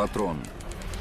Патрон.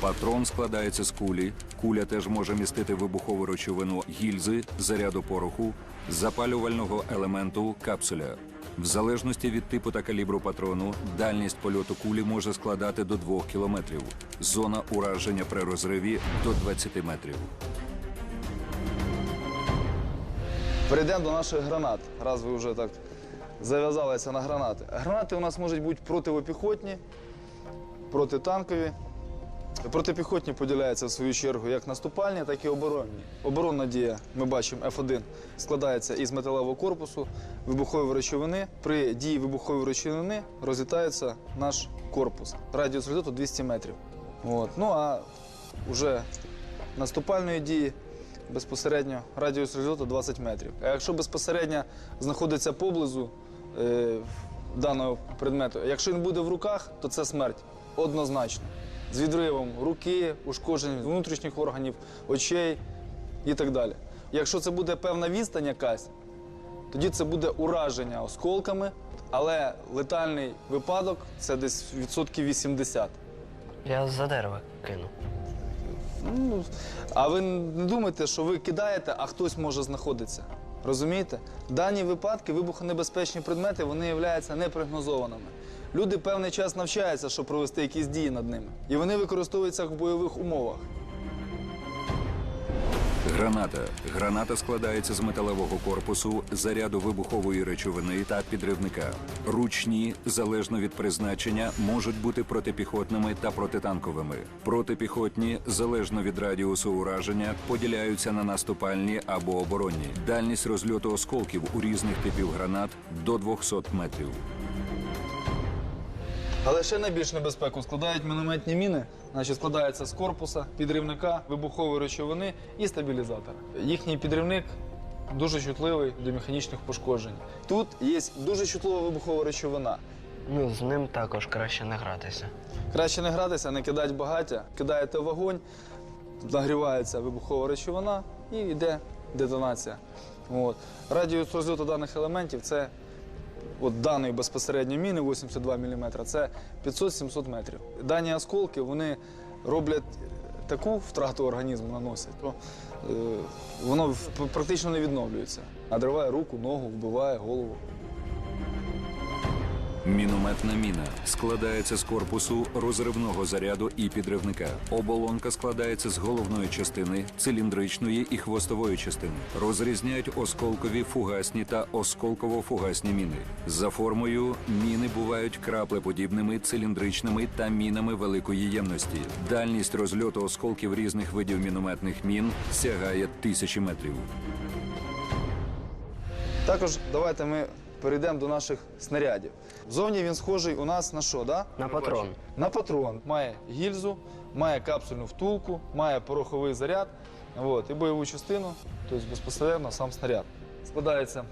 Патрон складається з кулі. Куля теж може містити вибухову речовину гільзи, заряду пороху, запалювального елементу капсуля. В залежності від типу та калібру патрону, дальність польоту кулі може складати до 2 кілометрів. Зона ураження при розриві до 20 метрів. Перейдемо до наших гранат. Раз ви вже так зав'язалися на гранати. Гранати у нас можуть бути противопіхотні, протитанкові. Протипіхотні поділяються в свою чергу як наступальні, так і оборонні. Оборонна дія, ми бачимо, F1 складається із металевого корпусу, вибухової речовини. При дії вибухової речовини розлітається наш корпус. Радіус розльоту 200 метрів. От. Ну а вже наступальної дії безпосередньо радіус розльоту 20 метрів. А якщо безпосередньо знаходиться поблизу е, даного предмету, якщо він буде в руках, то це смерть однозначно. З відривом руки, ушкодженням внутрішніх органів, очей і так далі. Якщо це буде певна відстань якась, тоді це буде ураження осколками, але летальний випадок це десь відсотків 80. Я за дерева кину. Ну, а ви не думайте, що ви кидаєте, а хтось може знаходитися. Розумієте? Дані випадки, вибухонебезпечні предмети, вони являються непрогнозованими. Люди певний час навчаються, щоб провести якісь дії над ними. І вони використовуються в бойових умовах. Граната. Граната складається з металевого корпусу, заряду вибухової речовини та підривника. Ручні, залежно від призначення, можуть бути протипіхотними та протитанковими. Протипіхотні, залежно від радіусу ураження, поділяються на наступальні або оборонні. Дальність розльоту осколків у різних типів гранат до 200 метрів. Але ще найбільш небезпеку складають мінометні міни, значить складається з корпуса, підривника, вибухової речовини і стабілізатора. Їхній підривник дуже чутливий до механічних пошкоджень. Тут є дуже чутлива вибухова речовина. Ну, з ним також краще не гратися. Краще не гратися, не кидати багаття, кидаєте вогонь, нагрівається вибухова речовина і йде детонація. От. Радіус розльоту даних елементів це от даної безпосередньо міни 82 мм, це 500-700 метрів. Дані осколки вони роблять таку втрату організму наносять, то е, воно практично не відновлюється. Надриває руку, ногу, вбиває голову. Мінометна міна складається з корпусу розривного заряду і підривника. Оболонка складається з головної частини, циліндричної і хвостової частини. Розрізняють осколкові фугасні та осколково-фугасні міни. За формою міни бувають краплеподібними, циліндричними та мінами великої ємності. Дальність розльоту осколків різних видів мінометних мін сягає тисячі метрів. Також давайте ми перейдемо до наших снарядів. Зовні він схожий у нас на що, да? На патрон. На патрон. Має гільзу, має капсульну втулку, має пороховий заряд от, і бойову частину, тобто безпосередньо сам снаряд. Складається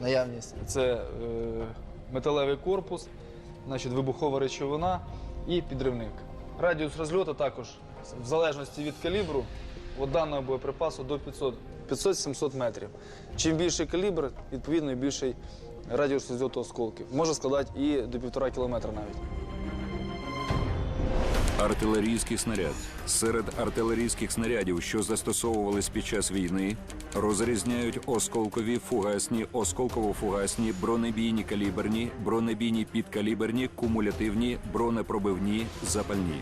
наявність. Це е, металевий корпус, значить, вибухова речовина і підривник. Радіус розльоту також, в залежності від калібру, от даного боєприпасу до 500 500-700 метрів. Чим більший калібр, відповідно, більший радіус розльоту осколків. Може складати і до півтора кілометра навіть. Артилерійський снаряд серед артилерійських снарядів, що застосовувались під час війни, розрізняють осколкові, фугасні, осколково-фугасні, бронебійні каліберні, бронебійні підкаліберні, кумулятивні, бронепробивні, запальні.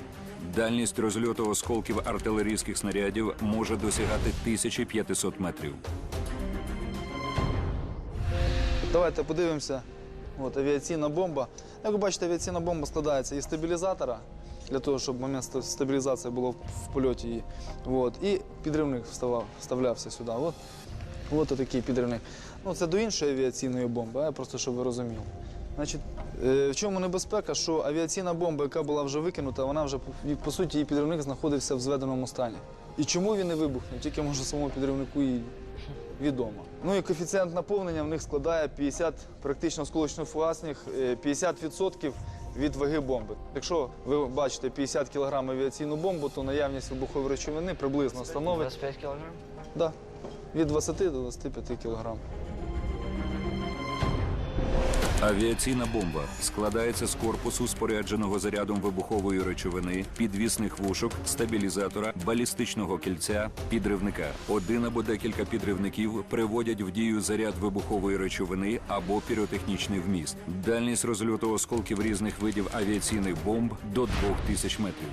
Дальність розльоту осколків артилерійських снарядів може досягати 1500 метрів. Давайте подивимося. От авіаційна бомба. Як ви бачите, авіаційна бомба складається із стабілізатора, для того, щоб момент стабілізації було в польоті її. От. І підривник вставав, вставлявся сюди. От. От такий підривник. Ну, це до іншої авіаційної бомби, просто щоб ви розуміли. Значить, е, в чому небезпека, що авіаційна бомба, яка була вже викинута, вона вже по- суті її підривник знаходився в зведеному стані. І чому він не вибухнув? Тільки може самому підривнику і відомо. Ну і коефіцієнт наповнення в них складає 50 практично осколочно-фугасних, е, 50% від ваги бомби. Якщо ви бачите 50 кг авіаційну бомбу, то наявність вибухової речовини приблизно становить 25 кілограм? да, від 20 до 25 кг. Авіаційна бомба складається з корпусу, спорядженого зарядом вибухової речовини, підвісних вушок, стабілізатора, балістичного кільця, підривника. Один або декілька підривників приводять в дію заряд вибухової речовини або піротехнічний вміст. Дальність розльоту осколків різних видів авіаційних бомб до 2000 метрів.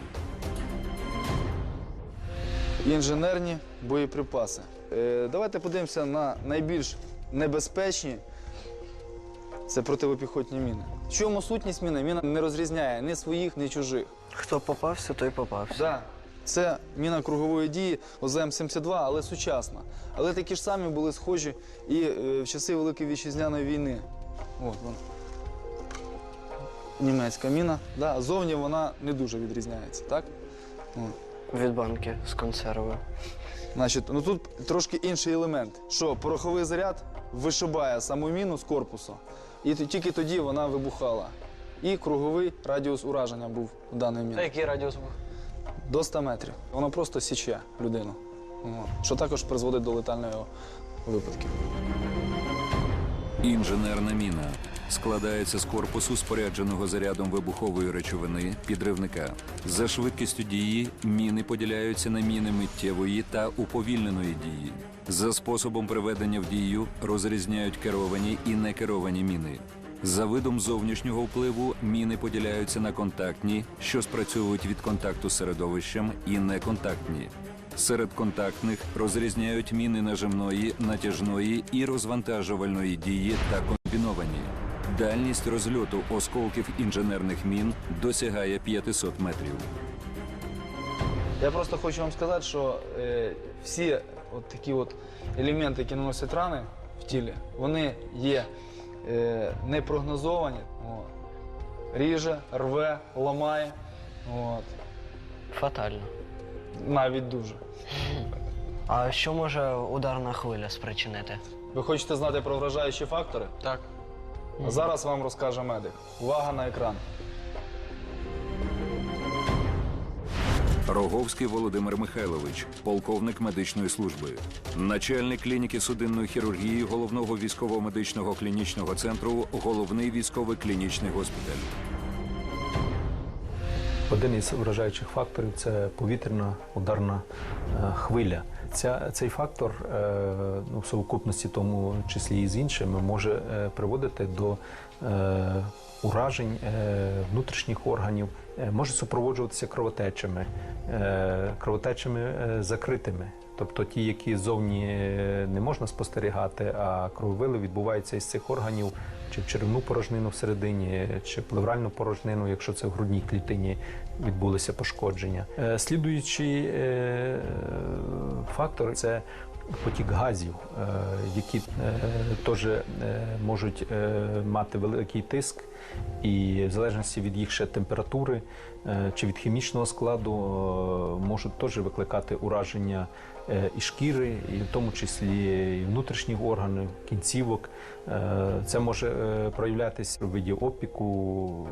інженерні боєприпаси. Е, давайте подивимося на найбільш небезпечні. Це противопіхотні міни. В чому сутність міни? Міна не розрізняє ні своїх, ні чужих. Хто попався, той попався. Да. Це міна кругової дії ОЗМ-72, але сучасна. Але такі ж самі були схожі і е, в часи Великої вітчизняної війни. От вона. Німецька міна. Да, зовні вона не дуже відрізняється, так? От. Від банки з консерви. Значить, ну тут трошки інший елемент, що пороховий заряд вишибає саму міну з корпусу, і тільки тоді вона вибухала. І круговий радіус ураження був у даної міни. який радіус був? До 100 метрів. Воно просто січе людину. От. Що також призводить до летальної випадків. Інженерна міна складається з корпусу, спорядженого зарядом вибухової речовини, підривника. За швидкістю дії міни поділяються на міни миттєвої та уповільненої дії. За способом приведення в дію розрізняють керовані і некеровані міни. За видом зовнішнього впливу міни поділяються на контактні, що спрацьовують від контакту з середовищем, і неконтактні. Серед контактних розрізняють міни нажимної, натяжної і розвантажувальної дії та комбіновані. Дальність розльоту осколків інженерних мін досягає 500 метрів. Я просто хочу вам сказати, що е, всі от такі от елементи, які наносять рани в тілі, вони є е, непрогнозовані. От. Ріже, рве, ламає. От. Фатально. Навіть дуже. А що може ударна хвиля спричинити? Ви хочете знати про вражаючі фактори? Так. А зараз вам розкаже медик. Увага на екран. Роговський Володимир Михайлович, полковник медичної служби, начальник клініки судинної хірургії головного військово-медичного клінічного центру, головний військовий клінічний госпіталь. Один із вражаючих факторів це повітряна ударна е, хвиля. Ця, цей фактор е, ну, в совокупності, тому числі і з іншими, може е, приводити до уражень внутрішніх органів, може супроводжуватися кровотечами, кровотечами закритими. Тобто ті, які ззовні е, не можна спостерігати, а крововили відбуваються із цих органів чи в черевну порожнину всередині, чи плевральну порожнину, якщо це в грудній клітині відбулися пошкодження. Е, Слідуючий е, фактор це потік газів, які теж можуть мати великий тиск, і в залежності від їх ще температури чи від хімічного складу е, можуть теж викликати ураження е, і шкіри, і в тому числі і внутрішніх органів, кінцівок. Е, Це може е, проявлятися в виді опіку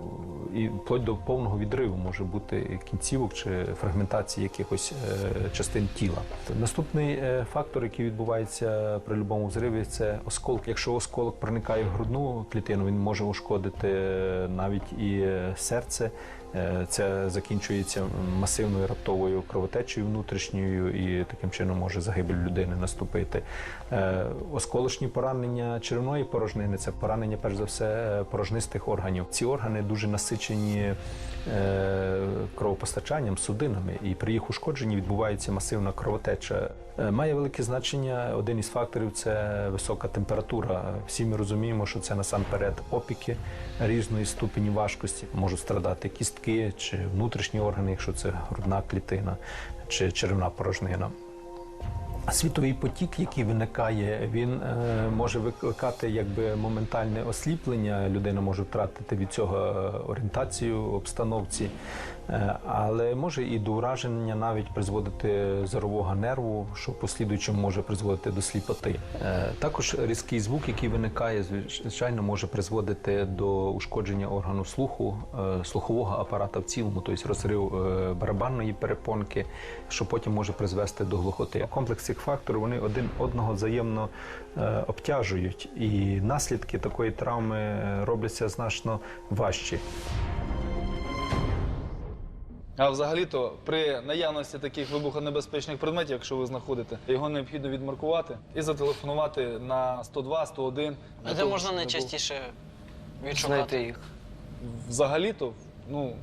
і вплоть до повного відриву може бути кінцівок чи фрагментації якихось е, частин тіла. Наступний е, фактор, який відбувається при будь-якому взриві, це осколки. Якщо осколок проникає в грудну клітину, він може ушкодити е, навіть і е, серце. Е, Це закінчується масивною раптовою кровотечею внутрішньою, і таким чином може загибель людини наступити. Е, Осколочні поранення черевної порожнини це поранення, перш за все, е, порожнистих органів. Ці органи дуже насичені кровопостачанням, судинами, і при їх ушкодженні відбувається масивна кровотеча. Е, Має велике значення. Один із факторів це висока температура. Всі ми розуміємо, що це насамперед опіки різної ступені важкості. Можуть страдати кістки чи внутрішні органи, якщо це грудна клітина чи черевна порожнина. Світовий потік, який виникає, він е, може викликати якби моментальне осліплення. Людина може втратити від цього е, орієнтацію обстановці, е, але може і до ураження навіть призводити зорового нерву, що в послідуючому може призводити до сліпоти. Також різкий звук, який виникає, звичайно, може призводити до ушкодження органу слуху, слухового апарата в цілому, тобто розрив барабанної перепонки, що потім може призвести до глухоти. Комплекс цих фактори вони один одного взаємно е, обтяжують, і наслідки такої травми е, робляться значно важчі. А взагалі-то при наявності таких вибухонебезпечних предметів, якщо ви знаходите, його необхідно відмаркувати і зателефонувати на 102, 101. А де можна найчастіше відшукати Знайти їх? Взагалі-то, ну,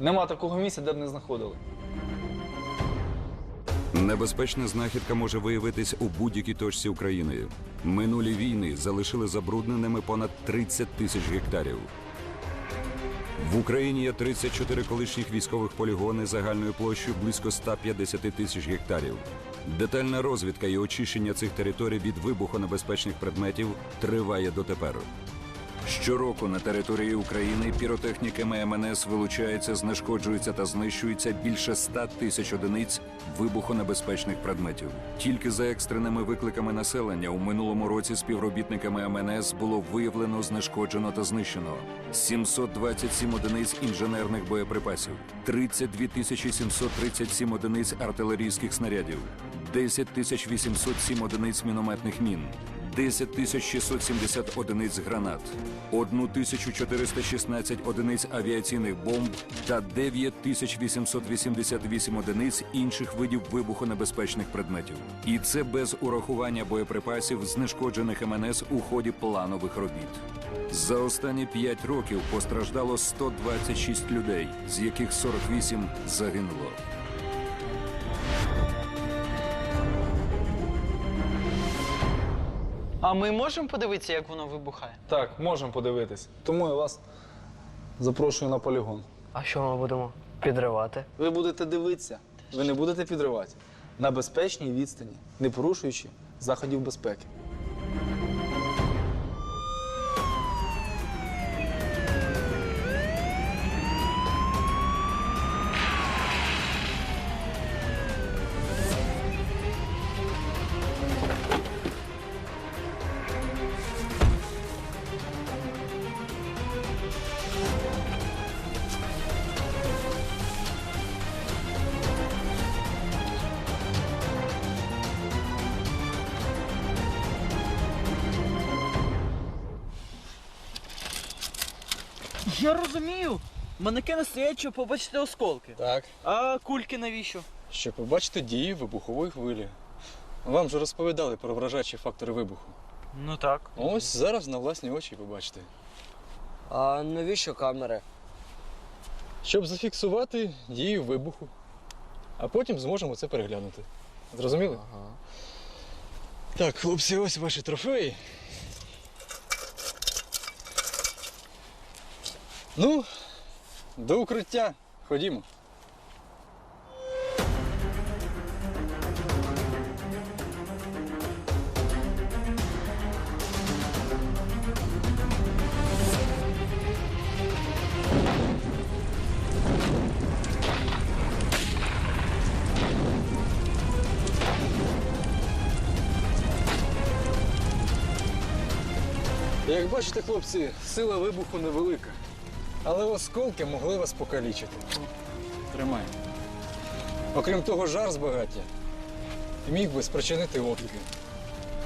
нема такого місця, де б не знаходили. Небезпечна знахідка може виявитись у будь-якій точці України. Минулі війни залишили забрудненими понад 30 тисяч гектарів. В Україні є 34 колишніх військових полігони загальною площею близько 150 тисяч гектарів. Детальна розвідка і очищення цих територій від вибухонебезпечних предметів триває дотепер. Щороку на території України піротехніками МНС вилучається, знешкоджується та знищується більше 100 тисяч одиниць вибухонебезпечних предметів. Тільки за екстреними викликами населення у минулому році співробітниками МНС було виявлено, знешкоджено та знищено 727 одиниць інженерних боєприпасів, 32 тисячі 737 одиниць артилерійських снарядів, 10 тисяч 807 одиниць мінометних мін. 10 тисяч 670 одиниць гранат, 1 тисячу 416 одиниць авіаційних бомб та 9 тисяч 888 одиниць інших видів вибухонебезпечних предметів. І це без урахування боєприпасів, знешкоджених МНС у ході планових робіт. За останні 5 років постраждало 126 людей, з яких 48 загинуло. А ми можемо подивитися, як воно вибухає? Так, можемо подивитись. Тому я вас запрошую на полігон. А що ми будемо підривати? Ви будете дивитися, ви не будете підривати на безпечній відстані, не порушуючи заходів безпеки. Я розумію. Манекени стоять, щоб побачити осколки. Так, А кульки навіщо? щоб побачити дії вибухової хвилі. Вам же розповідали про вражаючі фактори вибуху. Ну так. Ось зараз на власні очі побачите. А навіщо камери? Щоб зафіксувати дію вибуху. А потім зможемо це переглянути. Зрозуміли? Ага. Так, хлопці, ось ваші трофеї. Ну, до укриття. Ходімо. Як бачите, хлопці, сила вибуху невелика. Але осколки могли вас покалічити. Тримай. Окрім того, жар з багаття міг би спричинити опіки.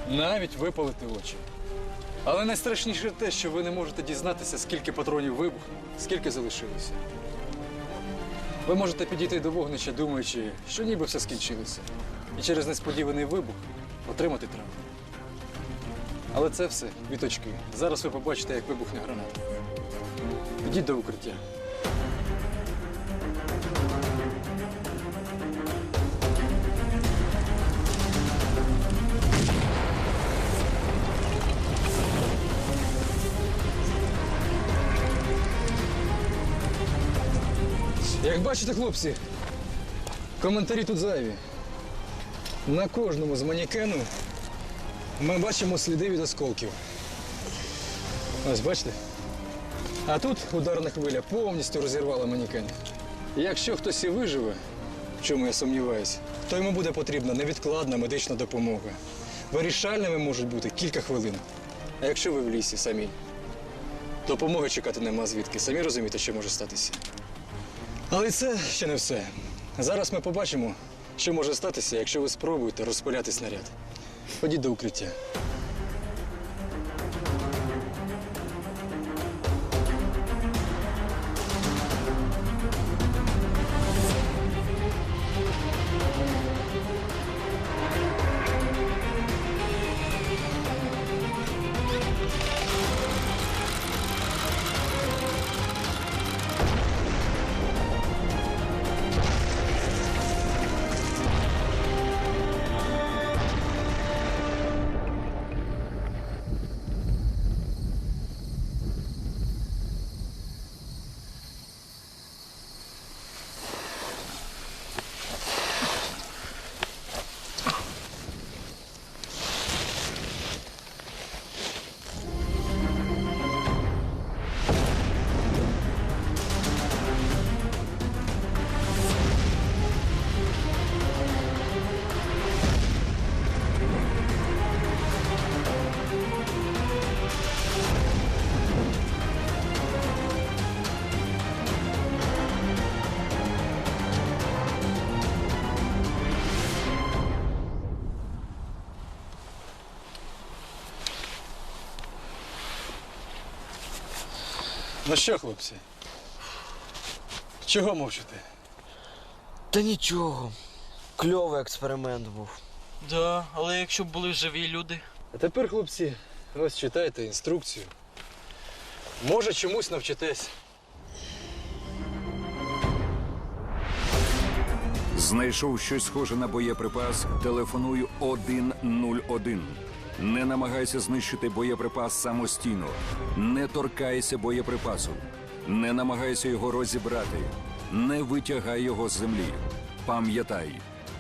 Навіть випалити очі. Але найстрашніше те, що ви не можете дізнатися, скільки патронів вибухнуло, скільки залишилося. Ви можете підійти до вогнища, думаючи, що ніби все скінчилося. І через несподіваний вибух отримати травму. Але це все віточки. Зараз ви побачите, як вибухне граната. Ідіть до укриття. Як бачите, хлопці, коментарі тут зайві. На кожному з манікену ми бачимо сліди від осколків. Ось бачите? А тут ударна хвиля повністю розірвала манекен. І якщо хтось і виживе, в чому я сумніваюся, то йому буде потрібна невідкладна медична допомога. Вирішальними можуть бути кілька хвилин. А якщо ви в лісі самі, допомоги чекати нема звідки. Самі розумієте, що може статися. Але це ще не все. Зараз ми побачимо, що може статися, якщо ви спробуєте розпиляти снаряд. Ходіть до укриття. Ну що, хлопці? Чого мовчите? Та нічого. Кльовий експеримент був. Да, але якщо б були живі люди. А тепер, хлопці, ось читайте інструкцію. Може, чомусь навчитесь. Знайшов щось схоже на боєприпас, телефонуй 101. Не намагайся знищити боєприпас самостійно. Не торкайся боєприпасу. Не намагайся його розібрати. Не витягай його з землі. Пам'ятай,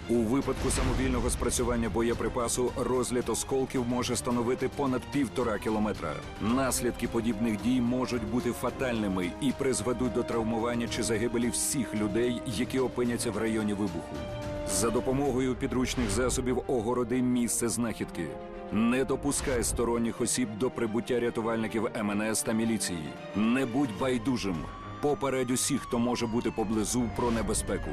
у випадку самовільного спрацювання боєприпасу розліт осколків може становити понад півтора кілометра. Наслідки подібних дій можуть бути фатальними і призведуть до травмування чи загибелі всіх людей, які опиняться в районі вибуху. За допомогою підручних засобів огороди місце знахідки. Не допускай сторонніх осіб до прибуття рятувальників МНС та міліції. Не будь байдужим. Попередь усіх, хто може бути поблизу про небезпеку.